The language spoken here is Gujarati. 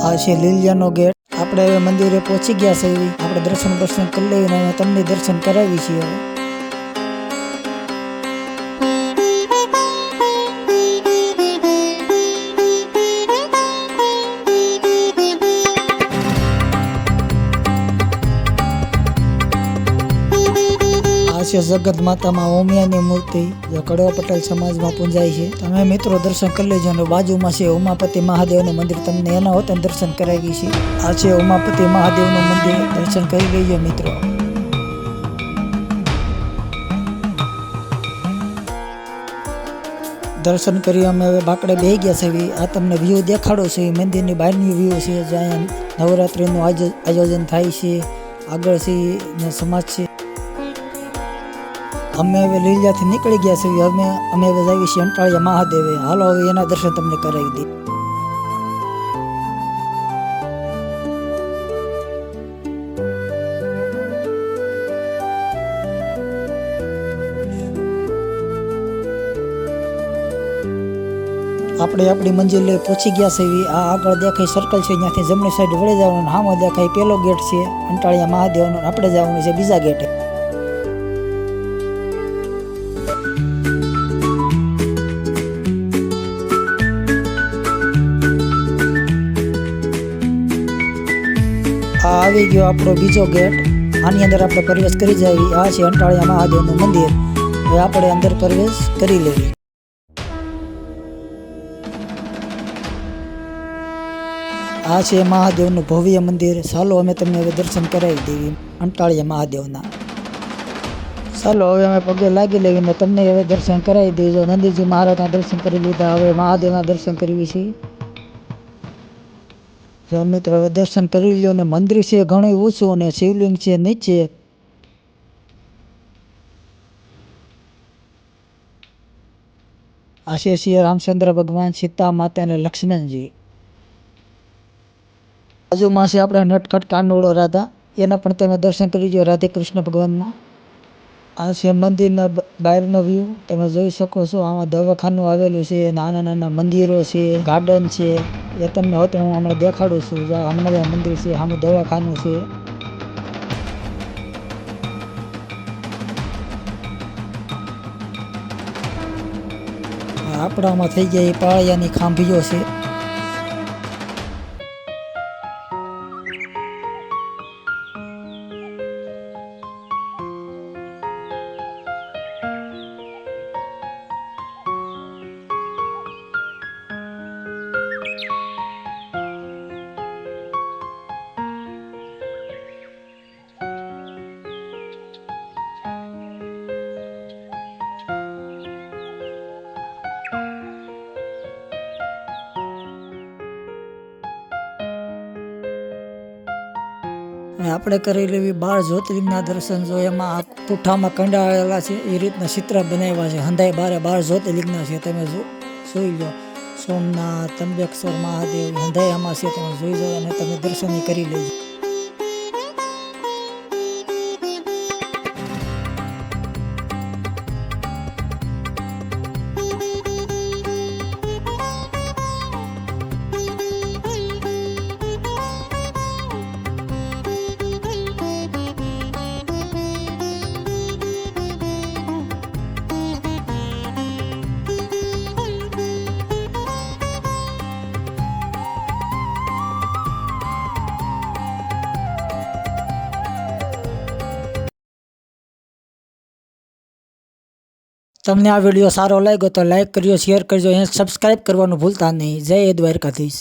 આ છે લીલિયાનો ગેટ. આપણે હવે મંદિરે પહોંચી ગયા છે આપણે દર્શન દર્શન કરી લઈને અને તમને દર્શન કરાવી છીએ છે, જગત માતામાં ઓમિયાની મૂર્તિ, જે કડવા પટેલ સમાજમાં પૂંજાય છે. તમે મિત્રો દર્શન કરી લેજો અને બાજુમાં છે ઉમાપતિ મહાદેવનું મંદિર. તમને એના હોતે દર્શન કરાવી છે. આ છે ઉમાપતિ મહાદેવનું મંદિર. દર્શન કરી લેજો મિત્રો. દર્શન કરી અમે હવે બાકડે બે ગયા છે. આ તમને વ્યૂ દેખાડો છે. મંદિરની બહારની વ્યૂ છે. જ્યાં નવરાત્રિનું આયોજ- આયોજન થાય છે. આગળ છે સમાજ છે. અમે હવે લીલિયાથી નીકળી ગયા છીએ. અમે અમે હવે જઈએ છીએ અંટાળિયા મહાદેવે. હાલો, હવે એના દર્શન તમને કરાવી દઈએ. આપણે આપણી મંજિલે પહોંચી ગયા છે આ આગળ દેખાય સર્કલ છે. ત્યાંથી જમણી સાઈડ વળી જવાનું. હામો દેખાય પેલો ગેટ છે અંટાળિયા મહાદેવનો. આપણે જવાનું છે બીજા ગેટે આ આવી ગયો આપણો બીજો ગેટ. આની અંદર આપણે પ્રવેશ કરી જાવી. આ છે અંટાળિયા મહાદેવનું મંદિર. હવે આપણે અંદર પ્રવેશ કરી લેવી. આ છે મહાદેવનું ભવ્ય મંદિર. ચાલો અમે તમને હવે દર્શન કરાવી દેવી અંટાળિયા મહાદેવના. ચાલો, હવે અમે પગે લાગી લેવી તમને હવે દર્શન કરાવી દેજો. નંદીજી મહારાજના દર્શન કરી લીધા. હવે મહાદેવના દર્શન કરવી છે. મિત્રો, હવે દર્શન કરી લ્યો ને મંદિર છે, ઘણું ઊંચું અને શિવલિંગ છે, નીચે. આ શ્રી રામચંદ્ર ભગવાન સીતા માતા અને લક્ષ્મણજી. બાજુમાં છે આપણે નટખટ કાનોળો રાધા. એના પણ તમે દર્શન કરી લો રાધે કૃષ્ણ ભગવાનના. આ છે મંદિરના બાયરનો વ્યૂ તમે જોઈ શકો છો, આમાં દવાખાનું આવેલું છે, નાના નાના મંદિરો છે ગાર્ડન છે. એ તમને હોતે હું હમણાં દેખાડું છું. હમણાં મંદિર છે, આમાં દવાખાનું છે. આપણામાં થઈ ગયા એ પાળિયાની ખાંભીઓ છે. અને આપણે કરેલી એવી બાર જ્યોતિર્લિંગના દર્શન જો એમાં પુઠ્ઠામાં કંડાળેલા છે, એ રીતના ચિત્ર બનાવ્યા છે. હંધાઈ બારે બાર જ્યોતિર્લિંગના છે, તમે જો જોઈ લો. સોમનાથ ત્રંબકેશ્વર મહાદેવ, હંધાઈ આમાં છે, તમે જોઈ જાઓ અને તમે દર્શન કરી લેજો. તમને આ વીડિયો સારો લાગ્યો તો લાઈક કરજો શેર કરજો અને સબસ્ક્રાઈબ કરવાનું ભૂલતા નહીં. જય દ્વારકાધીશ.